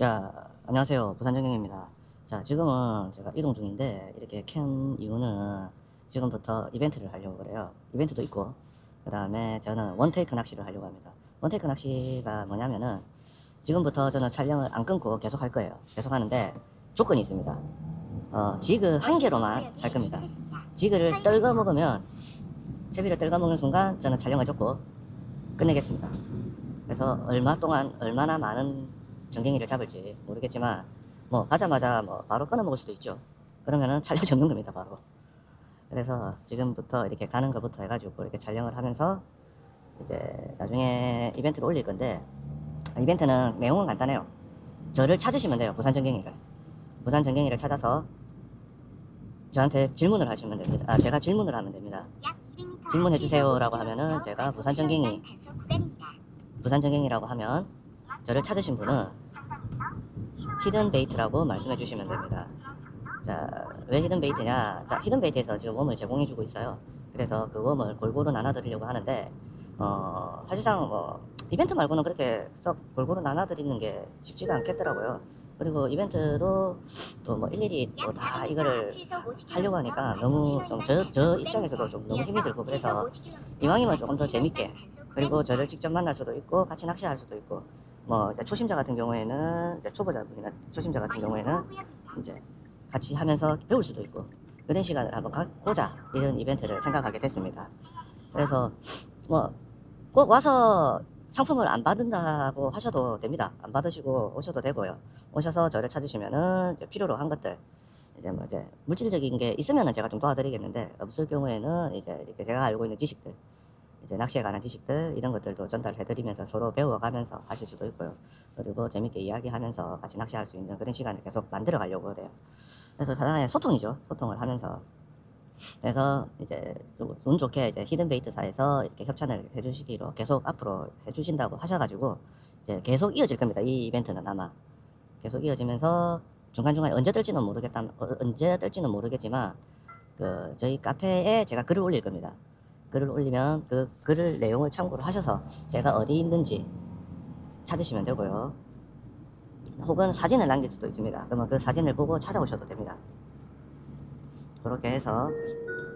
자, 안녕하세요. 부산정경입니다. 자, 지금은 제가 이동 중인데, 이렇게 켠 이유는 지금부터 이벤트를 하려고 그래요. 이벤트도 있고, 그 다음에 저는 원테이크 낚시를 하려고 합니다. 원테이크 낚시가 뭐냐면은, 지금부터 저는 촬영을 안 끊고 계속 할 거예요. 계속 하는데, 조건이 있습니다. 어, 지그 한 개로만 할 겁니다. 지그를 떨궈 먹으면, 채비를 떨궈 먹는 순간 저는 촬영을 접고 끝내겠습니다. 그래서 얼마 동안 얼마나 많은 전갱이를 잡을지 모르겠지만 뭐 가자마자 뭐 바로 끊어 먹을 수도 있죠. 그러면은 촬영 접는 겁니다 바로. 그래서 지금부터 이렇게 가는 것부터 해가지고 이렇게 촬영을 하면서 이제 나중에 이벤트를 올릴 건데 이벤트는 내용은 간단해요. 저를 찾으시면 돼요 부산 전갱이를. 부산 전갱이를 찾아서 저한테 질문을 하시면 됩니다. 아 제가 질문을 하면 됩니다. 질문해 주세요라고 하면은 제가 부산 전갱이 부산 전갱이라고 하면 저를 찾으신 분은 히든 베이트라고 말씀해 주시면 됩니다. 자, 왜 히든 베이트냐? 자, 히든 베이트에서 지금 웜을 제공해 주고 있어요. 그래서 그 웜을 골고루 나눠 드리려고 하는데 어, 사실상 뭐 이벤트 말고는 그렇게 썩 골고루 나눠 드리는 게 쉽지가 않겠더라고요. 그리고 이벤트도 또 뭐 일일이 또 다 이거를 하려고 하니까 너무 좀저 저 입장에서도 좀 너무 힘이 들고 그래서 이왕이면 조금 더 재밌게 그리고 저를 직접 만날 수도 있고 같이 낚시할 수도 있고 뭐 초심자 같은 경우에는 초보자분이나 초심자 같은 경우에는 이제 같이 하면서 배울 수도 있고 그런 시간을 한번 갖고자 이런 이벤트를 생각하게 됐습니다. 그래서 뭐 꼭 와서 상품을 안 받는다고 하셔도 됩니다. 안 받으시고 오셔도 되고요. 오셔서 저를 찾으시면은 필요로 한 것들 이제 뭐 이제 물질적인 게 있으면은 제가 좀 도와드리겠는데 없을 경우에는 이제 이렇게 제가 알고 있는 지식들 이제 낚시에 관한 지식들 이런 것들도 전달해드리면서 서로 배워가면서 하실 수도 있고요. 그리고 재밌게 이야기하면서 같이 낚시할 수 있는 그런 시간을 계속 만들어 가려고 그래요. 그래서 하나의 소통이죠. 소통을 하면서 그래서 이제 운 좋게 이제 히든 베이트사에서 이렇게 협찬을 해주시기로 계속 앞으로 해주신다고 하셔가지고 이제 계속 이어질 겁니다. 이 이벤트는 아마 계속 이어지면서 중간중간에 언제 뜰지는 모르겠다 어, 언제 뜰지는 모르겠지만 그 저희 카페에 제가 글을 올릴 겁니다. 글을 올리면 그 글을 내용을 참고로 하셔서 제가 어디 있는지 찾으시면 되고요. 혹은 사진을 남길 수도 있습니다. 그러면 그 사진을 보고 찾아오셔도 됩니다. 그렇게 해서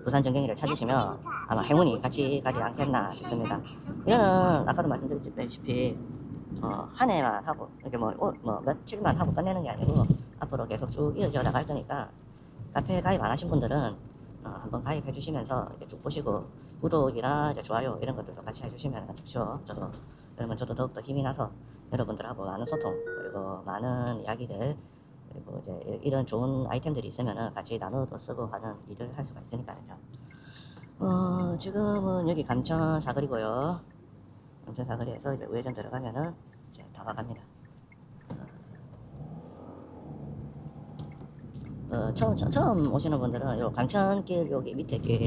부산 전갱이를 찾으시면 아마 행운이 같이 가지 않겠나 싶습니다. 이거는 아까도 말씀드렸다시피 어, 한 해만 하고 이게 뭐, 오- 뭐 며칠만 하고 끝내는 게 아니고 앞으로 계속 쭉 이어져 나갈 거니까 카페 가입 안 하신 분들은 어, 한번 가입해 주시면서 이렇게 쭉 보시고 구독이나 이제 좋아요 이런 것들도 같이 해주시면 좋죠. 저도 그러면 저도 더욱더 힘이 나서 여러분들하고 많은 소통 그리고 많은 이야기들 그리고 이제 이- 이런 좋은 아이템들이 있으면은 같이 나눠도 쓰고 하는 일을 할 수가 있으니까요. 어, 지금은 여기 감천 사거리고요. 감천 사거리에서 이제 우회전 들어가면은 이제 다가갑니다. 어, 처음, 처- 처음 오시는 분들은 요 감천길 여기 밑에 길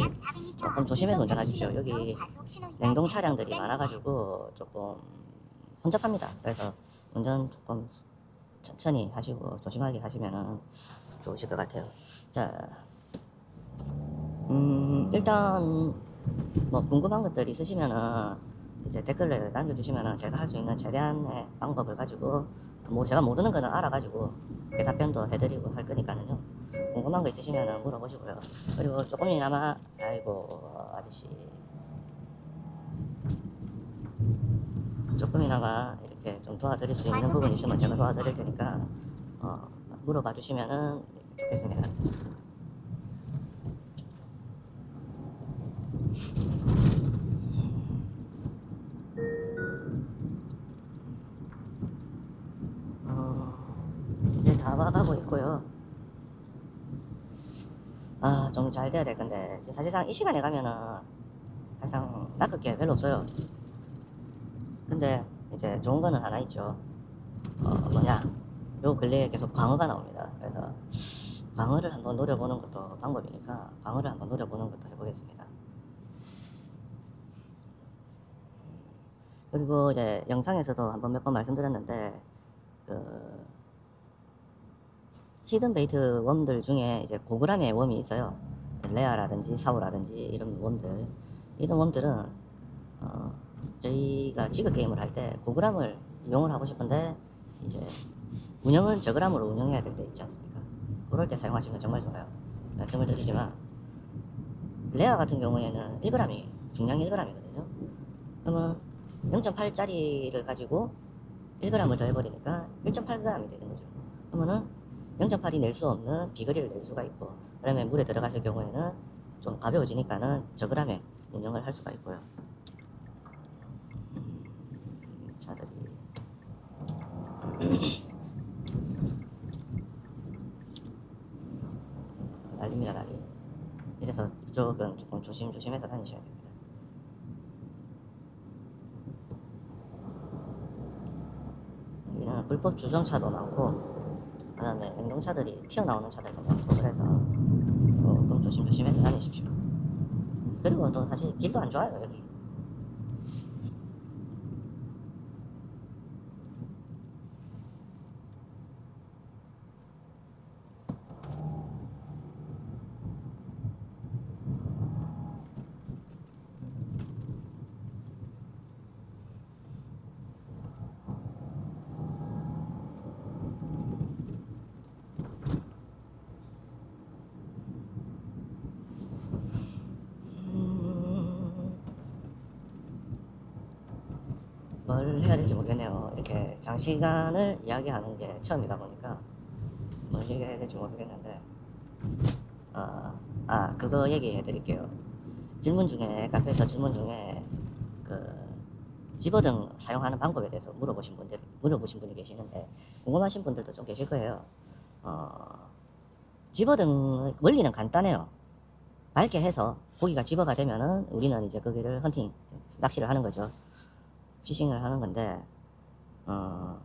조금 조심해서 운전하십시오. 여기 냉동 차량들이 많아가지고 조금 혼잡합니다. 그래서 운전 조금 천천히 하시고 조심하게 하시면은 좋으실 것 같아요. 자, 음, 일단 뭐 궁금한 것들 있으시면은 이제 댓글을 남겨주시면은 제가 할 수 있는 최대한의 방법을 가지고 뭐 제가 모르는 거는 알아가지고 그 답변도 해드리고 할 거니까는요. 궁금한 거 있으시면은 물어보시고요. 그리고 조금이나마 아이고 아저씨 조금이나마 이렇게 좀 도와드릴 수 있는 부분 있으면 제가 도와드릴 테니까 어, 물어봐 주시면은 좋겠습니다. 와가고 있고요. 아, 좀 잘 돼야 될 건데, 사실상 이 시간에 가면은, 사실상 낚을 게 별로 없어요. 근데, 이제 좋은 거는 하나 있죠. 어, 뭐냐. 요 근래에 계속 광어가 나옵니다. 그래서, 광어를 한번 노려보는 것도 방법이니까, 광어를 한번 노려보는 것도 해보겠습니다. 그리고 이제 영상에서도 한번 몇 번 말씀드렸는데, 그, 히든 베이트 웜들 중에 이제 고그람의 웜이 있어요. 레아라든지 사우라든지 이런 웜들. 이런 웜들은, 어, 저희가 지그 게임을 할 때 고그람을 이용을 하고 싶은데, 이제 운영은 저그램으로 운영해야 될 때 있지 않습니까? 그럴 때 사용하시면 정말 좋아요. 말씀을 드리지만 레아 같은 경우에는 1g이 중량 1g이거든요. 그러면 0.8짜리를 가지고 1g을 더해버리니까 1.8g이 되는 거죠. 그러면은 0.8이 낼 수 없는 비거리를 낼 수가 있고 그러면 물에 들어갔을 경우에는 좀 가벼워지니까는 저그램에 운영을 할 수가 있고요. 음, 차들이 난립니다 난리. 이래서 이쪽은 조금 조심조심해서 다니셔야 됩니다. 여기는 불법 주정차도 많고 그 다음에 냉동차들이 튀어나오는 차들도 많고 그래서 조금 조심조심해서 다니십시오. 그리고 또 사실 길도 안 좋아요 여기. 음, 뭘 해야 될지 모르겠네요. 이렇게 장시간을 이야기하는 게 처음이다 보니까 뭘 얘기해야 될지 모르겠는데 아, 아 그거 얘기해 드릴게요. 질문 중에 카페에서 질문 중에 그 집어등 사용하는 방법에 대해서 물어보신 분들 물어보신 분이 계시는데 궁금하신 분들도 좀 계실 거예요. 어, 집어등 원리는 간단해요. 밝게 해서 고기가 집어가 되면은 우리는 이제 거기를 헌팅 낚시를 하는 거죠. 피싱을 하는 건데 어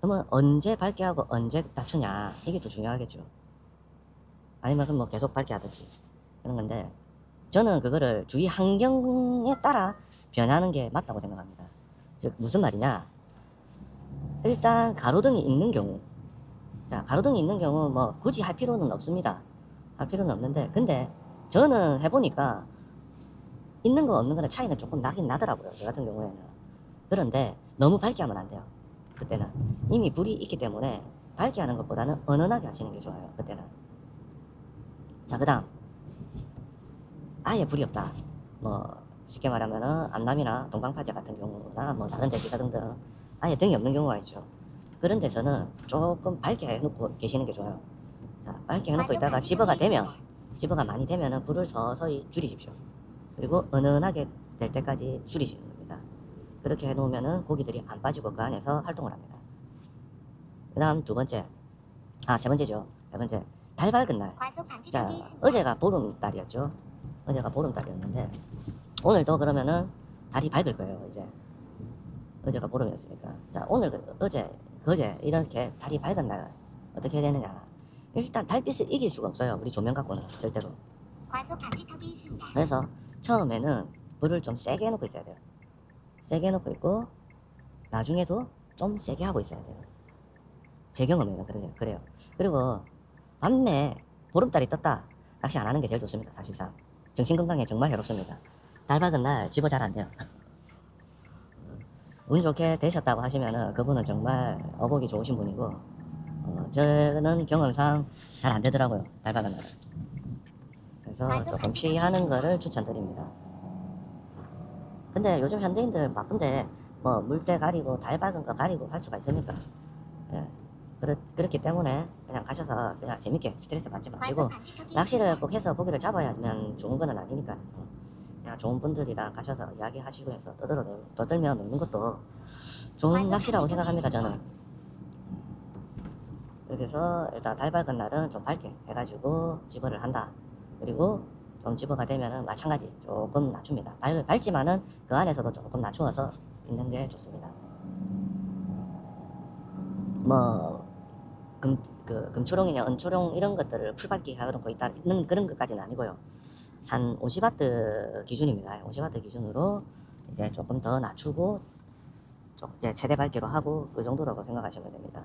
그러면 언제 밝게 하고 언제 낮추냐 이게 또 중요하겠죠. 아니면 그럼 뭐 계속 밝게 하든지 그런 건데 저는 그거를 주위 환경에 따라 변하는 게 맞다고 생각합니다. 즉 무슨 말이냐? 일단 가로등이 있는 경우 자 가로등이 있는 경우 뭐 굳이 할 필요는 없습니다. 할 필요는 없는데 근데 저는 해보니까 있는 거 없는 거는 차이는 조금 나긴 나더라고요 저 같은 경우에는. 그런데 너무 밝게 하면 안 돼요 그때는. 이미 불이 있기 때문에 밝게 하는 것보다는 은은하게 하시는 게 좋아요 그때는. 자 그 다음. 아예 불이 없다. 뭐 쉽게 말하면은 암남이나 동방파제 같은 경우나 뭐 다른 데 기사 등등 아예 등이 없는 경우가 있죠. 그런 데서는 조금 밝게 해놓고 계시는 게 좋아요. 자, 밝게 해놓고 있다가 집어가 되면 집어가 많이 되면은 불을 서서히 줄이십시오. 그리고 은은하게 될 때까지 줄이시는 겁니다. 그렇게 해놓으면은 고기들이 안 빠지고 그 안에서 활동을 합니다. 그 다음 두 번째, 아 세 번째죠. 세 번째, 달 밝은 날. 있습니다. 어제가 보름달이었죠. 어제가 보름달이었는데 오늘도 그러면은 달이 밝을 거예요. 이제 어제가 보름이었으니까. 자, 오늘 그- 어제 그제 이렇게 달이 밝은 날 어떻게 해야 되느냐? 일단 달빛을 이길 수가 없어요. 우리 조명 갖고는 절대로. 그래서 처음에는 불을 좀 세게 해놓고 있어야 돼요. 세게 해놓고 있고 나중에도 좀 세게 하고 있어야 돼요. 제 경험에는 그래요. 그래요. 그리고 밤에 보름달이 떴다. 낚시 안 하는 게 제일 좋습니다. 사실상 정신 건강에 정말 해롭습니다. 달 밝은 날 집어 잘 안 돼요. 운 좋게 되셨다고 하시면은 그분은 정말 어복이 좋으신 분이고 어, 저는 경험상 잘 안 되더라고요. 달 밝은 날은. 그래서 조금 피하는 거를 추천드립니다. 근데 요즘 현대인들 바쁜데 뭐 물때 가리고 달 밝은 거 가리고 할 수가 있습니까? 예. 그렇, 그렇기 때문에 그냥 가셔서 그냥 재밌게 스트레스 받지 마시고 낚시를. 꼭 해서 고기를 잡아야면 좋은 거는 아니니까 그냥 좋은 분들이랑 가셔서 이야기하시고 해서 떠들어 놀- 떠들며 노는 것도 좋은 낚시라고 방지 생각합니다턱이 저는 그래서 일단 달 밝은 날은 좀 밝게 해가지고 집어를 한다 그리고 좀 집어가 되면은 마찬가지 조금 낮춥니다. 밝, 밝지만은 그 안에서도 조금 낮추어서 있는 게 좋습니다. 뭐 금, 그 금초롱이냐 은초롱 이런 것들을 풀밝기 해놓고 있다 있는 그런 것까지는 아니고요. 한 50와트 기준입니다. 50와트 기준으로 이제 조금 더 낮추고 좀 이제 최대 밝기로 하고 그 정도라고 생각하시면 됩니다.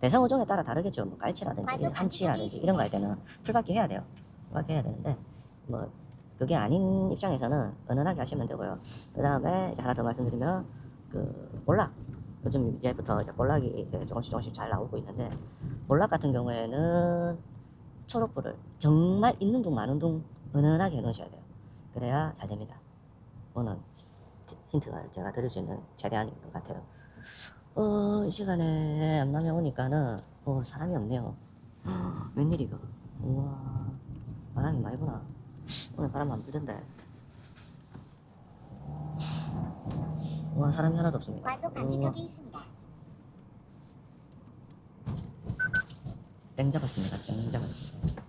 대상 어종에 따라 다르겠죠. 뭐 깔치라든지 한치라든지 이런 거 할 때는 풀밖에 해야 돼요 풀밖에 해야 되는데 뭐 그게 아닌 입장에서는 은은하게 하시면 되고요 그 다음에 하나 더 말씀드리면 그 볼락 요즘 이제부터 이제 볼락이 이제 조금씩 조금씩 잘 나오고 있는데 볼락 같은 경우에는 초록불을 정말 있는 둥 마는 둥 은은하게 해놓으셔야 돼요. 그래야 잘 됩니다. 오늘 힌트가 제가 드릴 수 있는 최대한인 것 같아요. 어, 이 시간에 암남에 오니까는 어, 사람이 없네요. 웬일이가? 우와, 바람이 많이 부나. 오늘 바람 안 불던데. 우와, 사람이 하나도 없습니다. 과속 방지턱이 있습니다. 땡 잡았습니다. 땡 잡았습니다.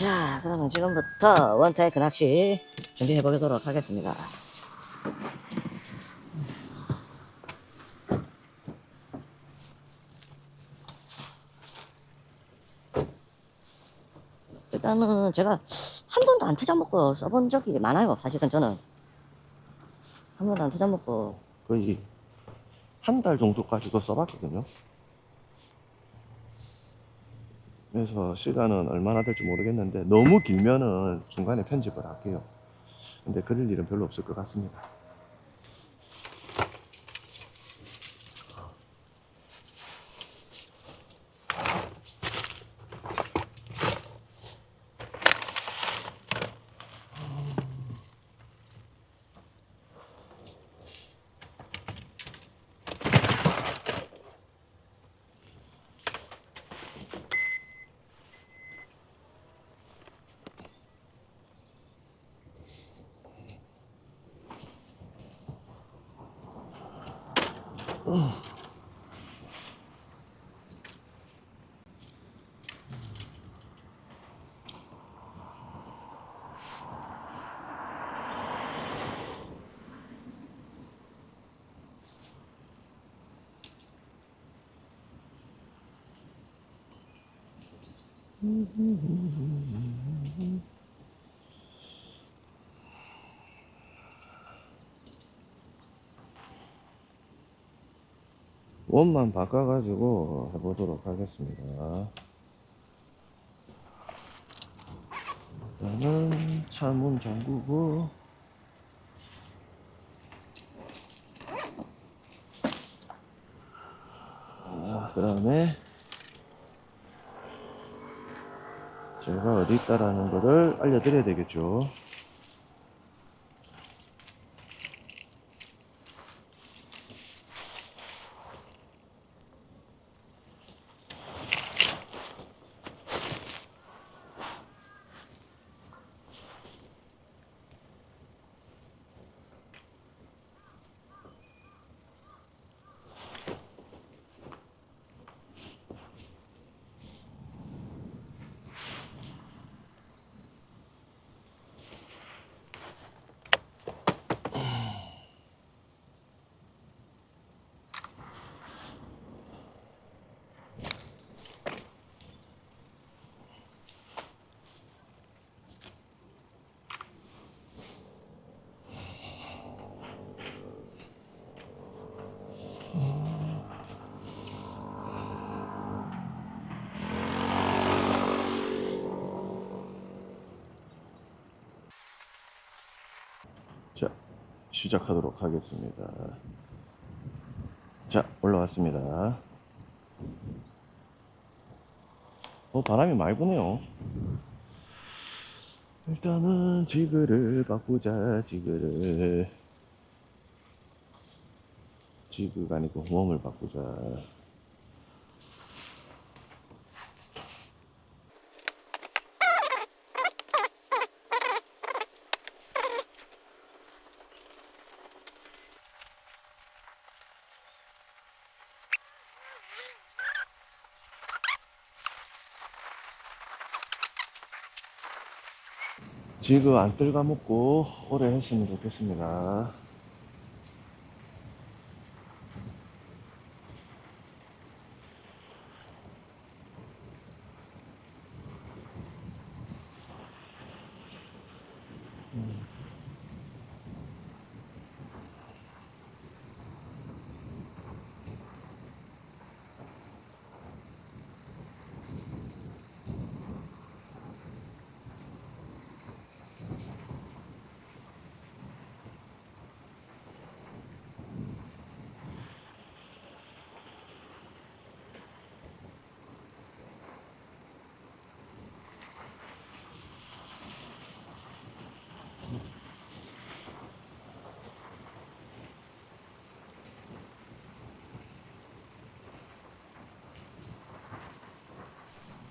자, 그러면 지금부터 원테이크 낚시 준비해 보도록 하겠습니다. 일단은 제가 한 번도 안 터져먹고 써본 적이 많아요. 사실은 저는 한 번도 안 터져먹고 거의 한 달 정도까지도 써봤거든요. 그래서 시간은 얼마나 될지 모르겠는데 너무 길면은 중간에 편집을 할게요. 근데 그럴 일은 별로 없을 것 같습니다. 원만 바꿔가지고 해보도록 하겠습니다. 일단은 차문 잠그고 그 다음에 제가 어디 있다라는 거를 알려드려야 되겠죠. 자, 시작하도록 하겠습니다. 자, 올라왔습니다. 어, 바람이 부네요. 일단은 지그를 바꾸자, 지그를. 지그가 아니고 웜을 바꾸자. 지그 안 뜰 가먹고 오래 했으면 좋겠습니다.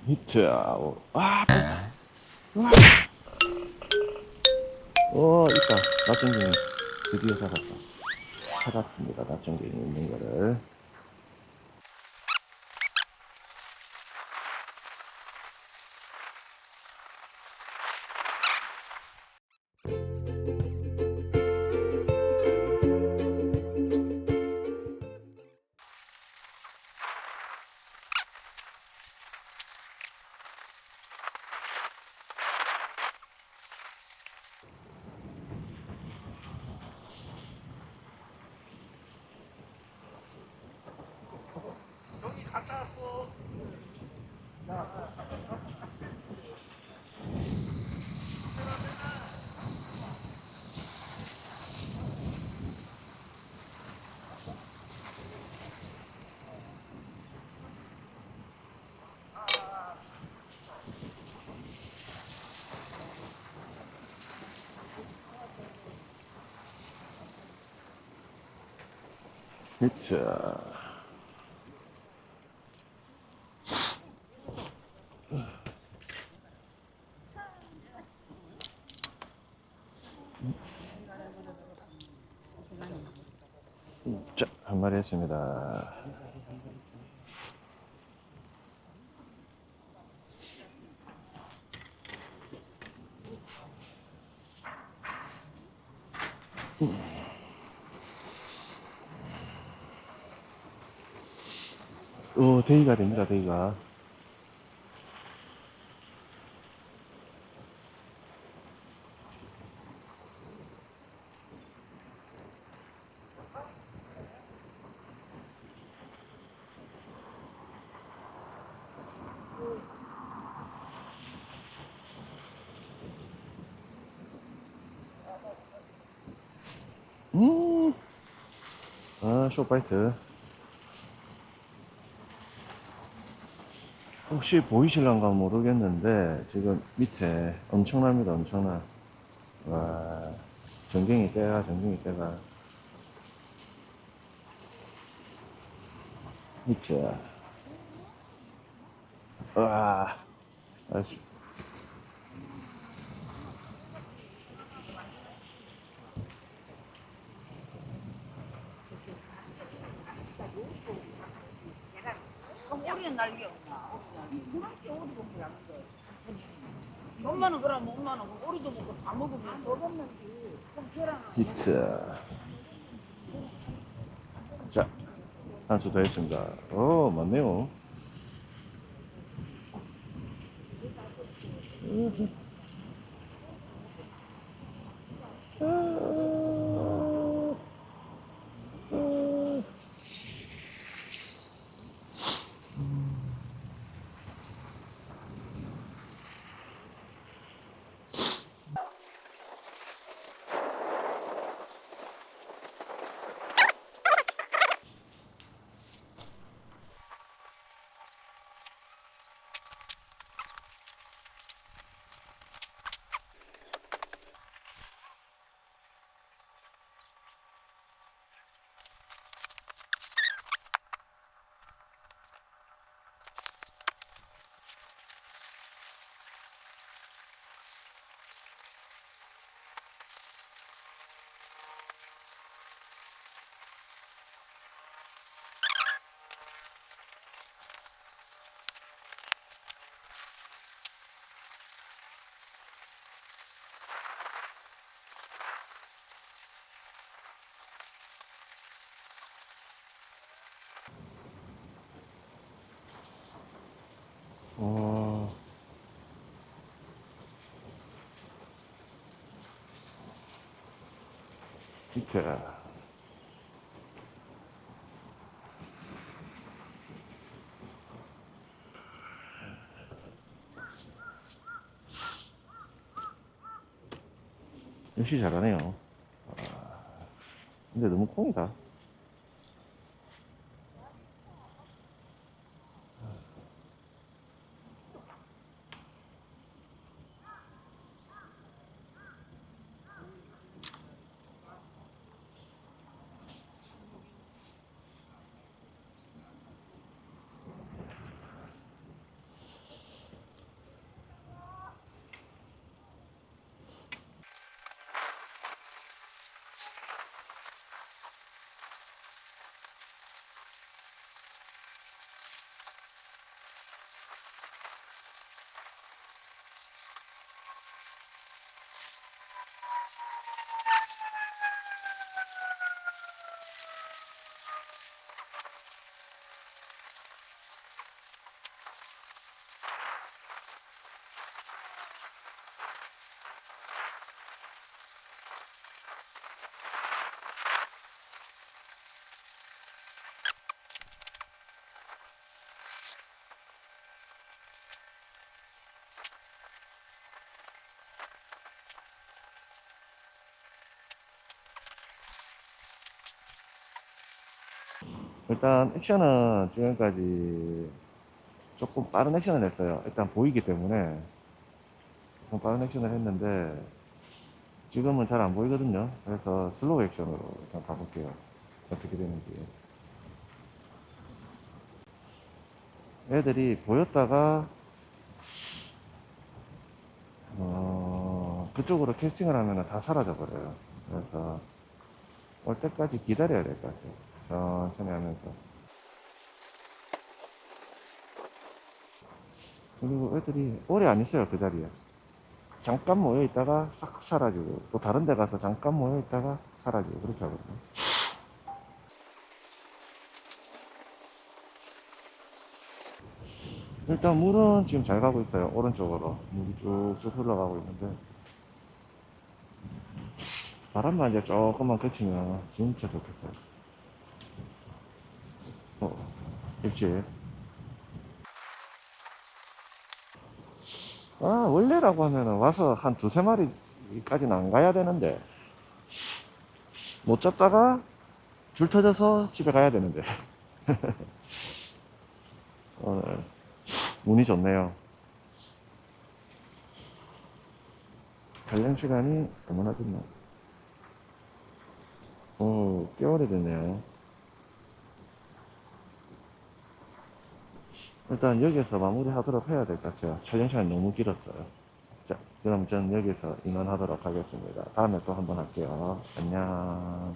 히트. 아, 아, 와. 오, 있다. 낯전갱이. 드디어 잡았다. 찾았습니다. 낯전갱이 있는 거를. 히트. 자, 한 마리 했습니다. 어, 데이가 됩니다, 데이가. 음, 아, 쇼파이트. 혹시 보이실란가 모르겠는데 지금 밑에 엄청납니다 엄청나. 와 전갱이 떼가 전갱이 떼가. 밑에 와 아이씨. 꼬리는 날개 없나? 엄마는 그럼 엄마는 그 오리도 먹고 다 먹으면 먹었는지 그럼 히트. 자 한수 더 했습니다. 오 맞네요. 어... 히트 역시 잘하네요. 아, 근데 너무 콩이다. 일단 액션은 지금까지 조금 빠른 액션을 했어요. 일단 보이기 때문에 조금 빠른 액션을 했는데 지금은 잘 안 보이거든요. 그래서 슬로우 액션으로 일단 가볼게요. 어떻게 되는지. 애들이 보였다가 어, 그쪽으로 캐스팅을 하면 다 사라져 버려요. 그래서 올 때까지 기다려야 될 것 같아요. 천천히 하면서. 그리고 애들이 오래 안 있어요, 그 자리에. 잠깐 모여 있다가 싹 사라지고, 또 다른 데 가서 잠깐 모여 있다가 사라지고, 그렇게 하거든요. 일단 물은 지금 잘 가고 있어요. 오른쪽으로. 물이 쭉쭉 흘러가고 있는데. 바람만 이제 조금만 그치면 진짜 좋겠어요. 어, 일찍. 아, 원래라고 하면은 와서 한 두세 마리까지는 안 가야 되는데. 못 잡다가 줄 터져서 집에 가야 되는데. 오늘 운이 좋네요. 관련 시간이 얼마나 됐나? 오, 꽤 오래됐네요. 일단 여기서 마무리 하도록 해야 될 것 같아요. 촬영 시간이 너무 길었어요. 자, 그럼 전 여기서 인원하도록 하겠습니다. 다음에 또 한번 할게요. 안녕.